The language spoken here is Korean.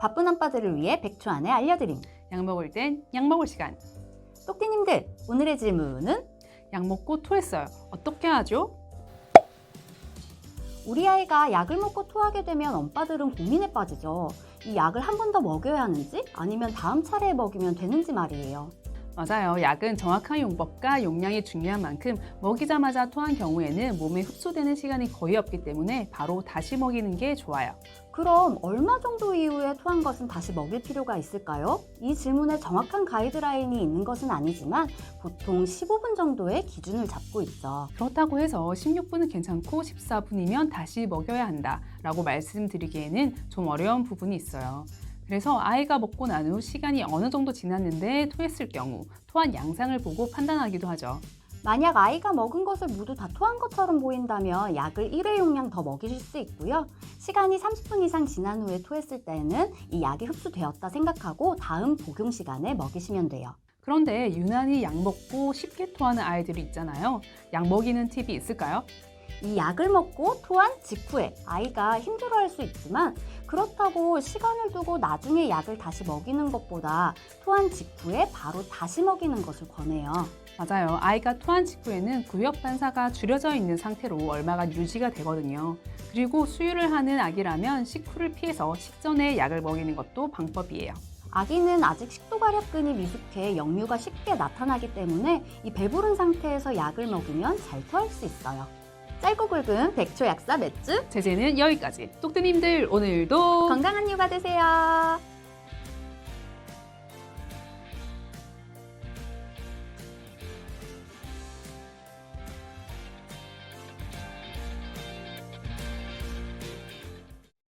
바쁜 아빠들을 위해 백초 안에 알려드림. 약 먹을 땐 약 먹을 시간. 똑띠님들, 오늘의 질문은 약 먹고 토했어요. 어떻게 하죠? 우리 아이가 약을 먹고 토하게 되면 엄빠들은 고민에 빠지죠. 이 약을 한 번 더 먹여야 하는지 아니면 다음 차례에 먹이면 되는지 말이에요. 맞아요. 약은 정확한 용법과 용량이 중요한 만큼 먹이자마자 토한 경우에는 몸에 흡수되는 시간이 거의 없기 때문에 바로 다시 먹이는 게 좋아요. 그럼 얼마 정도 이후에 토한 것은 다시 먹일 필요가 있을까요? 이 질문에 정확한 가이드라인이 있는 것은 아니지만 보통 15분 정도의 기준을 잡고 있죠. 그렇다고 해서 16분은 괜찮고 14분이면 다시 먹여야 한다 라고 말씀드리기에는 좀 어려운 부분이 있어요. 그래서 아이가 먹고 난 후 시간이 어느 정도 지났는데 토했을 경우 토한 양상을 보고 판단하기도 하죠. 만약 아이가 먹은 것을 모두 다 토한 것처럼 보인다면 약을 1회 용량 더 먹이실 수 있고요. 시간이 30분 이상 지난 후에 토했을 때는 이 약이 흡수되었다 생각하고 다음 복용 시간에 먹이시면 돼요. 그런데 유난히 약 먹고 쉽게 토하는 아이들이 있잖아요. 약 먹이는 팁이 있을까요? 이 약을 먹고 토한 직후에 아이가 힘들어할 수 있지만 그렇다고 시간을 두고 나중에 약을 다시 먹이는 것보다 토한 직후에 바로 다시 먹이는 것을 권해요. 맞아요. 아이가 토한 직후에는 구역 반사가 줄여져 있는 상태로 얼마간 유지가 되거든요. 그리고 수유를 하는 아기라면 식후를 피해서 식전에 약을 먹이는 것도 방법이에요. 아기는 아직 식도 가렵근이 미숙해 역류가 쉽게 나타나기 때문에 이 배부른 상태에서 약을 먹으면 잘 토할 수 있어요. 짧고 굵은 백초 약사 몇주 제재는 여기까지. 똑드님들 오늘도 건강한 육아 되세요.